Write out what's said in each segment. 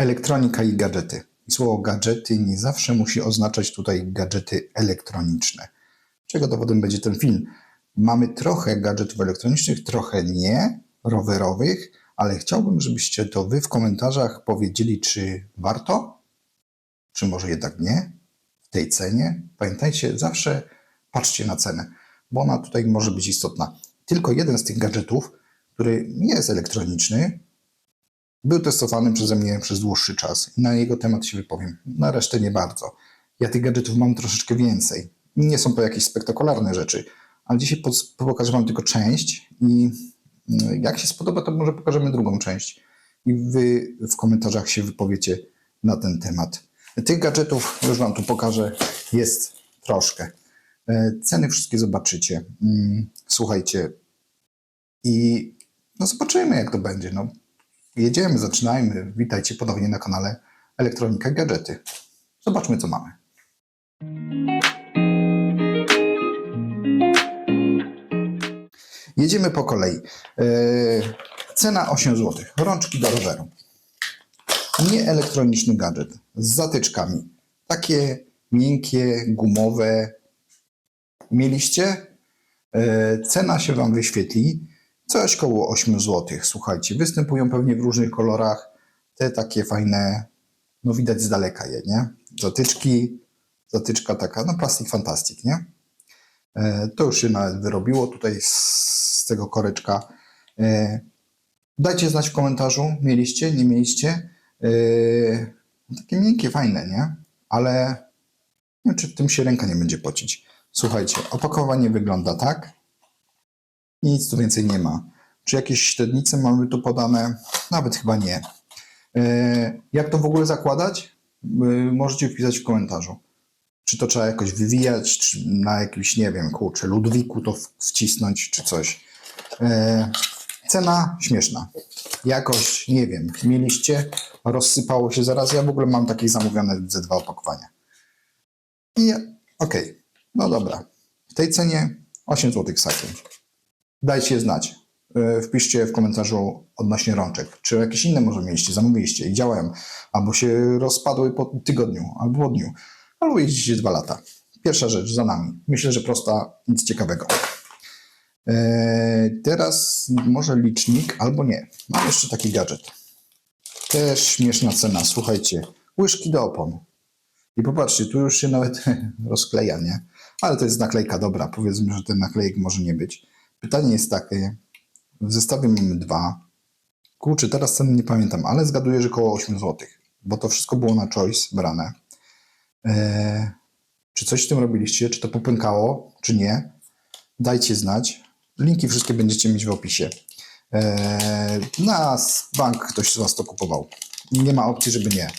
Elektronika i gadżety. Słowo gadżety nie zawsze musi oznaczać tutaj gadżety elektroniczne. Czego dowodem będzie ten film? Mamy trochę gadżetów elektronicznych, trochę nie, rowerowych, ale chciałbym, żebyście to wy w komentarzach powiedzieli, czy warto, czy może jednak nie w tej cenie. Pamiętajcie, zawsze patrzcie na cenę, bo ona tutaj może być istotna. Tylko jeden z tych gadżetów, który nie jest elektroniczny, był testowany przeze mnie przez dłuższy czas i na jego temat się wypowiem. Na resztę nie bardzo. Ja tych gadżetów mam troszeczkę więcej. Nie są to jakieś spektakularne rzeczy, ale dzisiaj pokażę Wam tylko część i mm, jak się spodoba, to może pokażemy drugą część i Wy w komentarzach się wypowiecie na ten temat. Tych gadżetów, już Wam tu pokażę, jest troszkę. E, Ceny wszystkie zobaczycie. Mm, Słuchajcie, i no zobaczymy, jak to będzie. No, jedziemy, zaczynajmy. Witajcie ponownie na kanale Elektronika Gadżety. Zobaczmy, co mamy. Jedziemy po kolei. E, cena 8 zł. Rączki do roweru. Nie elektroniczny gadżet z zatyczkami. Takie miękkie, gumowe. Mieliście? E, cena się Wam wyświetli. Coś koło 8 zł. Słuchajcie, występują pewnie w różnych kolorach. Te takie fajne, no widać z daleka je, nie? Zatyczki, zatyczka taka, no plastik fantastik, nie? E, To już się nawet wyrobiło tutaj z, tego koreczka. E, Dajcie znać w komentarzu, mieliście, nie mieliście. E, Takie miękkie, fajne, nie? Ale nie wiem, czy tym się ręka nie będzie pocić. Słuchajcie, opakowanie wygląda tak. Nic tu więcej nie ma. Czy jakieś średnice mamy tu podane? Nawet chyba nie. E, Jak to w ogóle zakładać? E, Możecie wpisać w komentarzu. Czy to trzeba jakoś wywijać, czy na jakimś, nie wiem, kurczę, Ludwiku to wcisnąć, czy coś. E, Cena śmieszna. Jakoś, nie wiem, mieliście, rozsypało się zaraz. Ja w ogóle mam takie zamówione ze dwa opakowania. I okej, no dobra. W tej cenie 8 zł sakiem. Dajcie znać. E, Wpiszcie w komentarzu odnośnie rączek. Czy jakieś inne może mieliście, zamówiliście i działają, albo się rozpadły po tygodniu, albo po dniu, albo jeździcie dwa lata. Pierwsza rzecz za nami. Myślę, że prosta, nic ciekawego. E, Teraz może licznik, albo nie. Mam jeszcze taki gadżet. Też śmieszna cena. Słuchajcie, łyżki do opon. I popatrzcie, tu już się nawet rozkleja, nie? Ale to jest naklejka dobra. Powiedzmy, że ten naklejek może nie być. Pytanie jest takie. W zestawie mamy dwa. Kurczę, teraz ceny nie pamiętam, ale zgaduję, że koło 8 zł. Bo to wszystko było na choice brane. Eee, czy coś z tym robiliście? Czy to popękało, czy nie? Dajcie znać. Linki wszystkie będziecie mieć w opisie. Eee, na bank ktoś z Was to kupował. Nie ma opcji, żeby nie.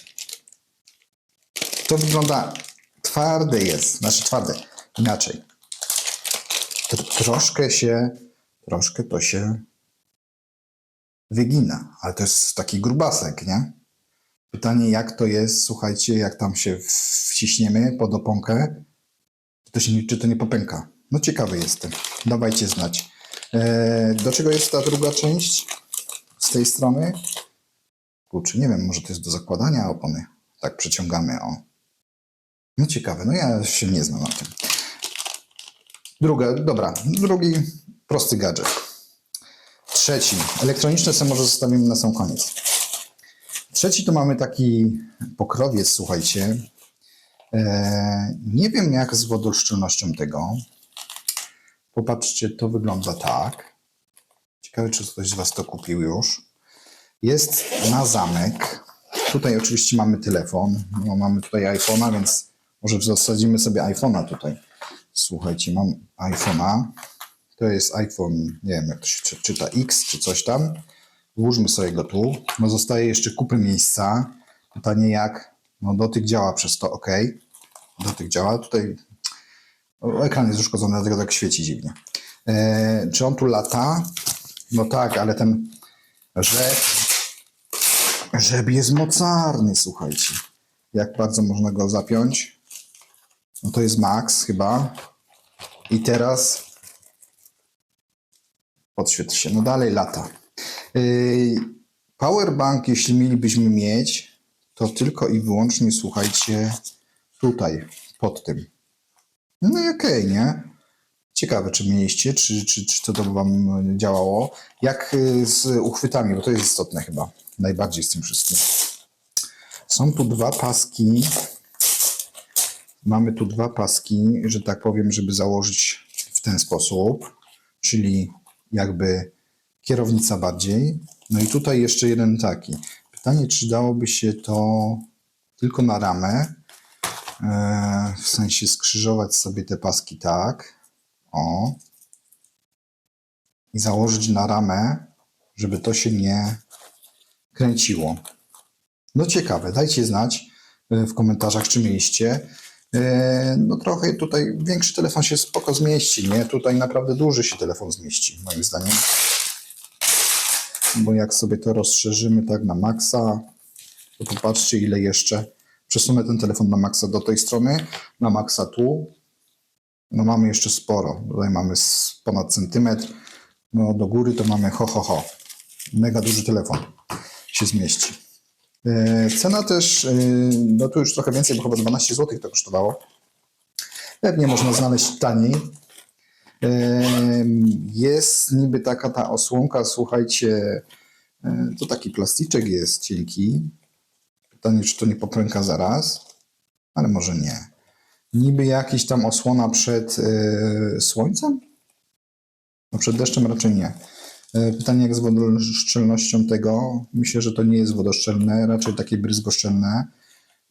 To wygląda twarde jest, znaczy twarde, inaczej. Tr- troszkę się, troszkę to się wygina, ale to jest taki grubasek, nie? Pytanie, jak to jest, słuchajcie, jak tam się wciśniemy pod oponkę, to, się czy to nie popęka. No ciekawy jestem, dawajcie znać. Eee, do czego jest ta druga część z tej strony? Kurczę, nie wiem, może to jest do zakładania opony. Tak przeciągamy, o. No ciekawe, no ja się nie znam na tym. Druga, dobra, drugi prosty gadżet. Trzeci, elektroniczne sobie może zostawimy na sam koniec. Trzeci to mamy taki pokrowiec, słuchajcie. E, nie wiem jak z wodoszczelnością tego. Popatrzcie, to wygląda tak. Ciekawe, czy ktoś z Was to kupił już. Jest na zamek. Tutaj oczywiście mamy telefon. No, mamy tutaj iPhone'a, więc może zasadzimy sobie iPhone'a tutaj. Słuchajcie, mam iPhone'a. To jest iPhone, nie wiem jak to się czy- czyta, X czy coś tam. Włóżmy sobie go tu. No zostaje jeszcze kupy miejsca. Pytanie jak? No dotyk działa przez to, ok. Dotyk działa. Tutaj ekran jest uszkodzony, dlatego tak świeci dziwnie. E, czy on tu lata? No tak, ale ten rzep, rzep jest mocarny, słuchajcie. Jak bardzo można go zapiąć? No to jest max chyba. I teraz podświetl się. No dalej lata. Yy, Powerbank, jeśli mielibyśmy mieć, to tylko i wyłącznie słuchajcie tutaj, pod tym. No i okej, nie? Ciekawe, czy mieliście, czy, czy, czy to wam działało. Jak y, z uchwytami, bo to jest istotne chyba, najbardziej z tym wszystkim. Są tu dwa paski. Mamy tu dwa paski, że tak powiem, żeby założyć w ten sposób, czyli jakby kierownica bardziej. No i tutaj jeszcze jeden taki. Pytanie, czy dałoby się to tylko na ramę, e, w sensie skrzyżować sobie te paski tak, o, i założyć na ramę, żeby to się nie kręciło. No ciekawe, dajcie znać e, w komentarzach, czy mieliście. E, No trochę tutaj większy telefon się spoko zmieści, nie? Tutaj naprawdę duży się telefon zmieści, moim zdaniem. Bo jak sobie to rozszerzymy tak na maksa, to popatrzcie ile jeszcze. Przesunę ten telefon na maksa do tej strony, na maksa tu. No mamy jeszcze sporo. Tutaj mamy ponad centymetr. No do góry to mamy ho, ho, ho. Mega duży telefon się zmieści. E, Cena też, e, no tu już trochę więcej, bo chyba 12 zł to kosztowało. Pewnie można znaleźć taniej. E, Jest niby taka ta osłonka, słuchajcie, to taki plasticzek jest cienki. Pytanie, czy to nie popręka zaraz, ale może nie. Niby jakiś tam osłona przed słońcem? No przed deszczem raczej nie. E, Pytanie jak z wodoszczelnością tego. Myślę, że to nie jest wodoszczelne, raczej takie bryzgoszczelne,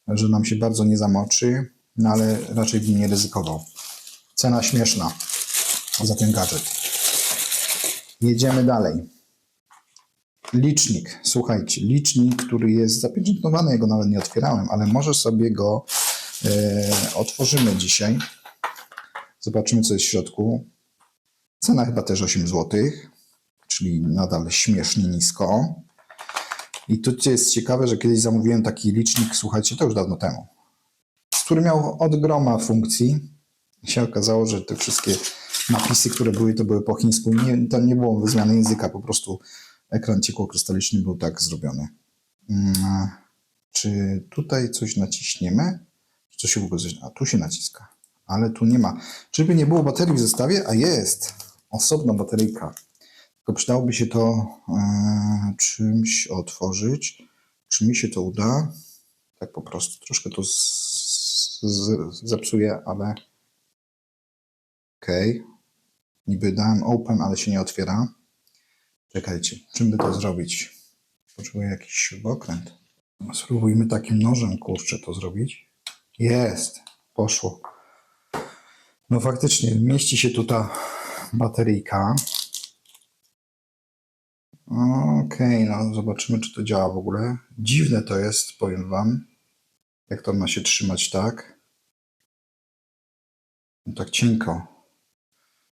że nam się bardzo nie zamoczy, no ale raczej bym nie ryzykował. Cena śmieszna za ten gadżet. Jedziemy dalej. Licznik. Słuchajcie, licznik, który jest zapieczętowany, ja go nawet nie otwierałem, ale może sobie go e, otworzymy dzisiaj. Zobaczymy, co jest w środku. Cena chyba też 8 zł, czyli nadal śmiesznie nisko. I tu jest ciekawe, że kiedyś zamówiłem taki licznik, słuchajcie, to już dawno temu, który miał od groma funkcji. I się okazało, że te wszystkie napisy, które były, to były po chińsku. Nie, to nie było zmiany języka, po prostu ekran ciekłokrystaliczny był tak zrobiony. Mm, Czy tutaj coś naciśniemy? Czy to się w ogóle. A tu się naciska, ale tu nie ma. Czyżby nie było baterii w zestawie? A jest! Osobna bateryjka. Tylko przydałoby się to e, czymś otworzyć. Czy mi się to uda? Tak po prostu. Troszkę to z, z, zepsuje, ale okej. Niby dałem open, ale się nie otwiera. Czekajcie, czym by to zrobić? Potrzebuję jakiś śrubokręt. Spróbujmy takim nożem, kurczę, to zrobić. Jest, poszło. No faktycznie, mieści się tu ta bateryjka. Okej, no zobaczymy, czy to działa w ogóle. Dziwne to jest, powiem wam. Jak to ma się trzymać tak? No, tak cienko.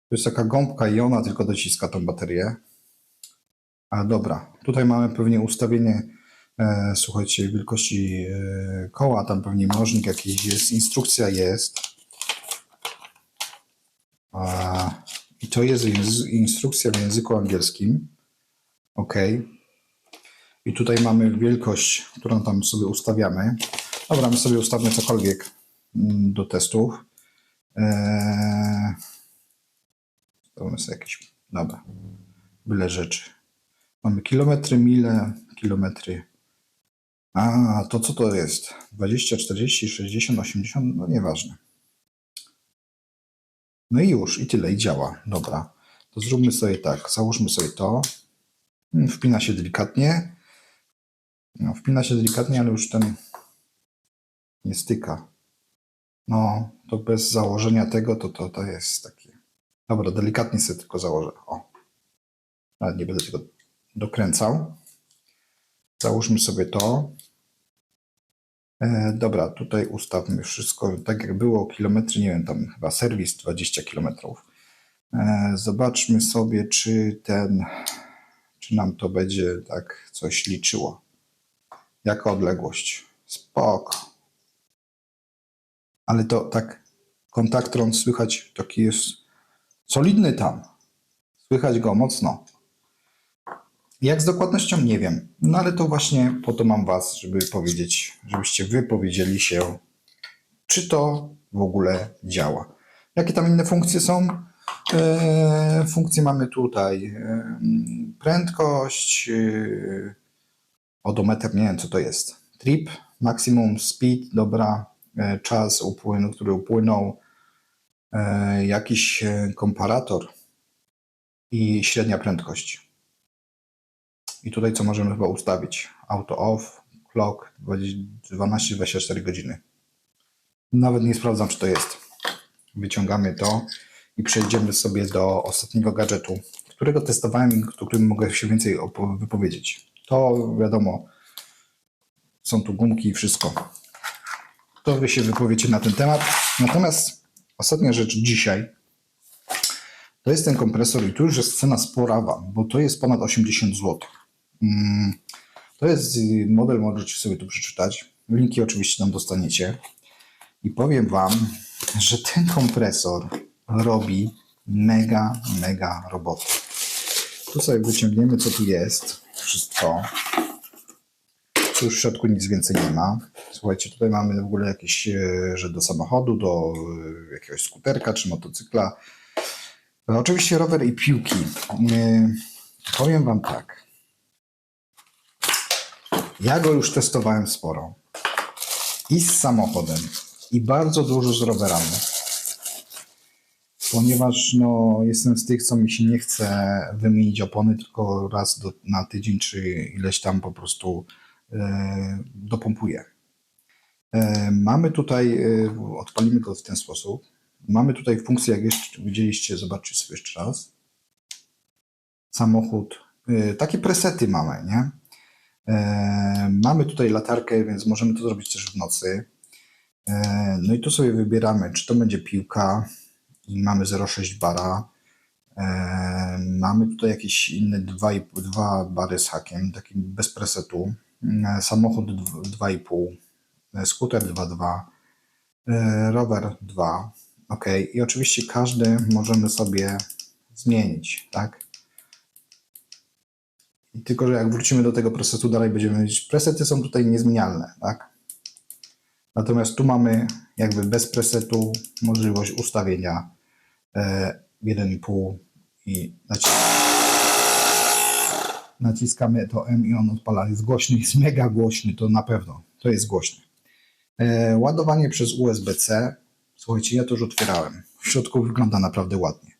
To jest taka gąbka i ona tylko dociska tą baterię. A dobra, tutaj mamy pewnie ustawienie, e, słuchajcie, wielkości e, koła, tam pewnie mnożnik jakiś jest, instrukcja jest. A, I to jest instrukcja w języku angielskim. OK. I tutaj mamy wielkość, którą tam sobie ustawiamy. Dobra, my sobie ustawmy cokolwiek mm, do testów. Eee, sobie jakieś, dobra, byle rzeczy. Mamy kilometry, mile, kilometry. A, to co to jest? 20, 40, 60, 80? No nieważne. No i już, i tyle, i działa. Dobra. To zróbmy sobie tak. Załóżmy sobie to. Wpina się delikatnie. No, wpina się delikatnie, ale już ten nie styka. No, to bez założenia tego, to to, to jest takie. Dobra, delikatnie sobie tylko założę. O. Nawet nie będę tego dokręcał. Załóżmy sobie to. E, dobra, tutaj ustawmy wszystko tak jak było, kilometry, nie wiem, tam chyba serwis 20 kilometrów. E, zobaczmy sobie, czy ten, czy nam to będzie tak coś liczyło. Jaka odległość? Spoko. Ale to tak kontaktron słychać, taki jest solidny tam. Słychać go mocno. Jak z dokładnością? Nie wiem. No ale to właśnie po to mam Was, żeby powiedzieć, żebyście Wy powiedzieli się, czy to w ogóle działa. Jakie tam inne funkcje są? E, funkcje mamy tutaj. E, prędkość, e, odometer, nie wiem co to jest. Trip, maksimum speed, dobra, czas, upłynu, który upłynął, jakiś komparator i średnia prędkość. I tutaj co możemy chyba ustawić? Auto off, clock 12-24 godziny. Nawet nie sprawdzam, czy to jest. Wyciągamy to i przejdziemy sobie do ostatniego gadżetu, którego testowałem i o którym mogę się więcej wypowiedzieć. To wiadomo, są tu gumki i wszystko. To wy się wypowiecie na ten temat. Natomiast ostatnia rzecz dzisiaj to jest ten kompresor i tu już jest cena sporawa, bo to jest ponad 80 zł. Mm, To jest y, model, możecie sobie tu przeczytać. Linki oczywiście tam dostaniecie. I powiem Wam, że ten kompresor robi mega, mega robotę. Tu sobie wyciągniemy, co tu jest. Wszystko. Tu już w środku nic więcej nie ma. Słuchajcie, tutaj mamy w ogóle jakieś, e, że do samochodu, do e, jakiegoś skuterka czy motocykla. No, Oczywiście rower i piłki. E, Powiem Wam tak. Ja go już testowałem sporo. I z samochodem, i bardzo dużo z rowerami. Ponieważ no, jestem z tych, co mi się nie chce wymienić opony, tylko raz do, na tydzień, czy ileś tam po prostu e, dopompuję. E, mamy tutaj, e, odpalimy go w ten sposób. Mamy tutaj funkcję, jak jeszcze widzieliście, zobaczcie sobie jeszcze raz. Samochód. E, takie presety mamy, nie? E, mamy tutaj latarkę, więc możemy to zrobić też w nocy. E, no i tu sobie wybieramy, czy to będzie piłka mamy 0,6 bara. E, mamy tutaj jakieś inne 2,5 dwa bary z hakiem, taki bez presetu. E, samochód dw- 2,5, e, skuter 2,2, e, rower 2. Ok, i oczywiście każdy możemy sobie zmienić, tak? I tylko, że jak wrócimy do tego presetu, dalej będziemy mieć. Presety są tutaj niezmienialne, tak? Natomiast tu mamy jakby bez presetu możliwość ustawienia e, 1,5 i naci- naciskamy to M i on odpala. Jest głośny, jest mega głośny, to na pewno. To jest głośny. E, ładowanie przez USB-C. Słuchajcie, ja to już otwierałem. W środku wygląda naprawdę ładnie.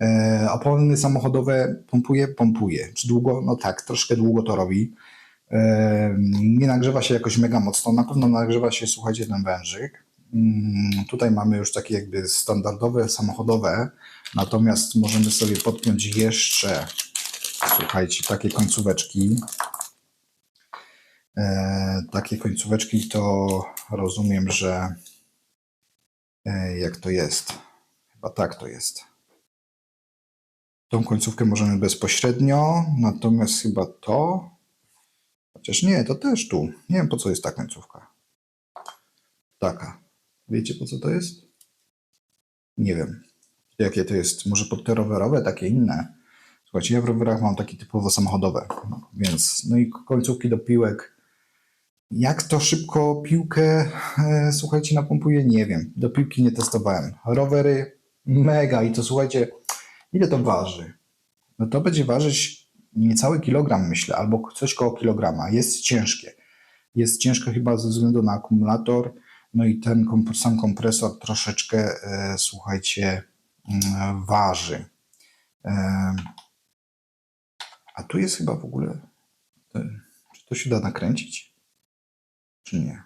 E, opony samochodowe pompuje, pompuje. Czy długo? No tak, troszkę długo to robi. E, nie nagrzewa się jakoś mega mocno. Na pewno nagrzewa się, słuchajcie, ten wężyk. Mm, Tutaj mamy już takie jakby standardowe samochodowe, natomiast możemy sobie podpiąć jeszcze, słuchajcie, takie końcóweczki. E, takie końcóweczki to rozumiem, że e, jak to jest? Chyba tak to jest. Tą końcówkę możemy bezpośrednio, natomiast chyba to. Chociaż nie, to też tu. Nie wiem po co jest ta końcówka. Taka. Wiecie po co to jest? Nie wiem. Jakie to jest? Może pod te rowerowe, takie inne. Słuchajcie, ja w rowerach mam takie typowo samochodowe, no, więc no i końcówki do piłek. Jak to szybko piłkę, e, słuchajcie, napompuje? Nie wiem. Do piłki nie testowałem. Rowery mega i to słuchajcie, ile to waży? No to będzie ważyć niecały kilogram, myślę, albo coś koło kilograma. Jest ciężkie. Jest ciężkie chyba ze względu na akumulator. No i ten sam kompresor troszeczkę, e, słuchajcie, mm, waży. E, a tu jest chyba w ogóle. e, Czy to się da nakręcić? Czy nie?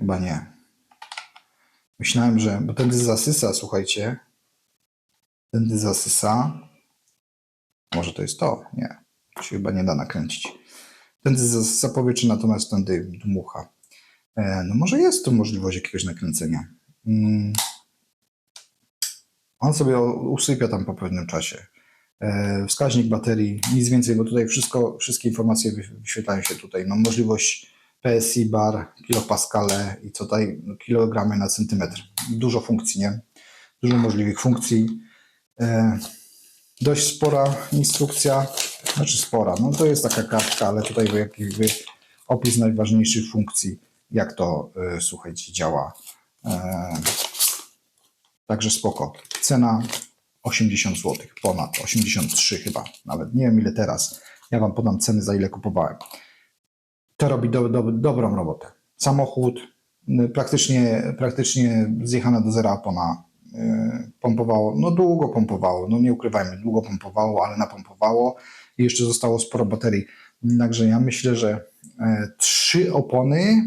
Chyba nie. Myślałem, że. Bo tędy zasysa, słuchajcie. Tędy zasysa. Może to jest to? Nie. To się chyba nie da nakręcić. Tędy zasysa powietrze, natomiast tędy dmucha. E, no może jest tu możliwość jakiegoś nakręcenia. Mm. On sobie usypia tam po pewnym czasie. E, wskaźnik baterii, nic więcej, bo tutaj wszystko, wszystkie informacje wy- wyświetlają się tutaj. No, możliwość PSI bar, kilopaskale i tutaj, no, kilogramy na centymetr. Dużo funkcji, nie? Dużo możliwych funkcji. Dość spora instrukcja, znaczy spora, no to jest taka kartka, ale tutaj jakby opis najważniejszych funkcji, jak to, y, słuchajcie, działa. E, Także spoko. Cena 80 zł, ponad 83 chyba, nawet nie wiem ile teraz. Ja Wam podam ceny, za ile kupowałem. To robi do, do, dobrą robotę. Samochód, y, praktycznie, praktycznie zjechana do zera opona, pompowało, no długo pompowało, no nie ukrywajmy, długo pompowało, ale napompowało i jeszcze zostało sporo baterii. Także ja myślę, że e, trzy opony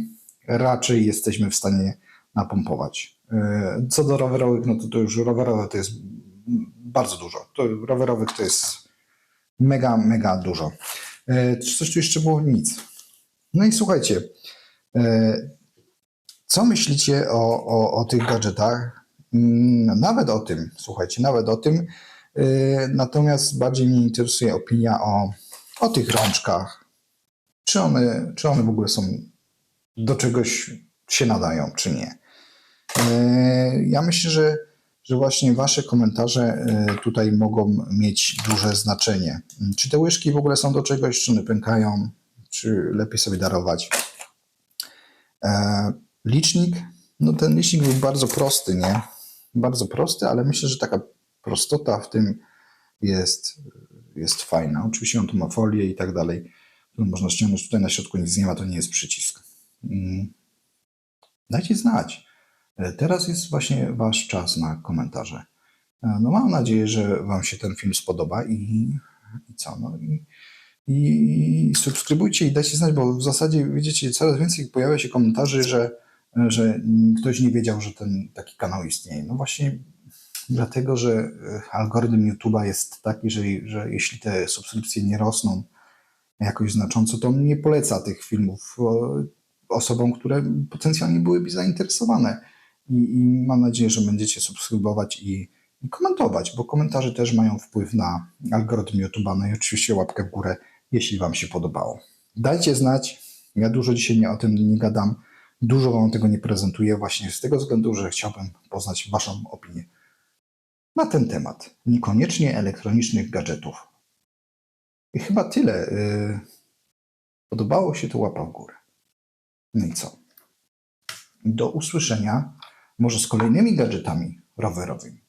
raczej jesteśmy w stanie napompować. E, Co do rowerowych, no to, to już rowerowe to jest bardzo dużo. To rowerowych to jest mega, mega dużo. E, Czy coś tu jeszcze było? Nic. No i słuchajcie, co myślicie o, o, o tych gadżetach? Mm, Nawet o tym, słuchajcie, nawet o tym. E, Natomiast bardziej mnie interesuje opinia o, o tych rączkach. Czy one, czy one w ogóle są do czegoś się nadają, czy nie. E, Ja myślę, że, że właśnie Wasze komentarze e, tutaj mogą mieć duże znaczenie. Czy te łyżki w ogóle są do czegoś, czy one pękają, czy lepiej sobie darować. Licznik, no ten licznik był bardzo prosty, nie? Bardzo prosty, ale myślę, że taka prostota w tym jest, jest fajna. Oczywiście on tu ma folię i tak dalej, którą można ściągnąć. Tutaj na środku nic nie ma, to nie jest przycisk. Mm. Dajcie znać. E, Teraz jest właśnie Wasz czas na komentarze. E, No mam nadzieję, że Wam się ten film spodoba i, i co? No i, i subskrybujcie i dajcie znać, bo w zasadzie widzicie, coraz więcej pojawia się komentarzy, że, że ktoś nie wiedział, że ten taki kanał istnieje. No właśnie dlatego, że e, algorytm YouTube'a jest taki, że, że jeśli te subskrypcje nie rosną jakoś znacząco, to on nie poleca tych filmów e, osobom, które potencjalnie byłyby zainteresowane. I, I mam nadzieję, że będziecie subskrybować i, komentować, bo komentarze też mają wpływ na algorytm YouTube'a. No i oczywiście łapkę w górę, jeśli Wam się podobało. Dajcie znać. Ja dużo dzisiaj nie, o tym nie gadam. Dużo Wam tego nie prezentuję, właśnie z tego względu, że chciałbym poznać Waszą opinię na ten temat. Niekoniecznie elektronicznych gadżetów. I chyba tyle. Yy, Podobało się to łapa w górę. No i co? Do usłyszenia może z kolejnymi gadżetami rowerowymi.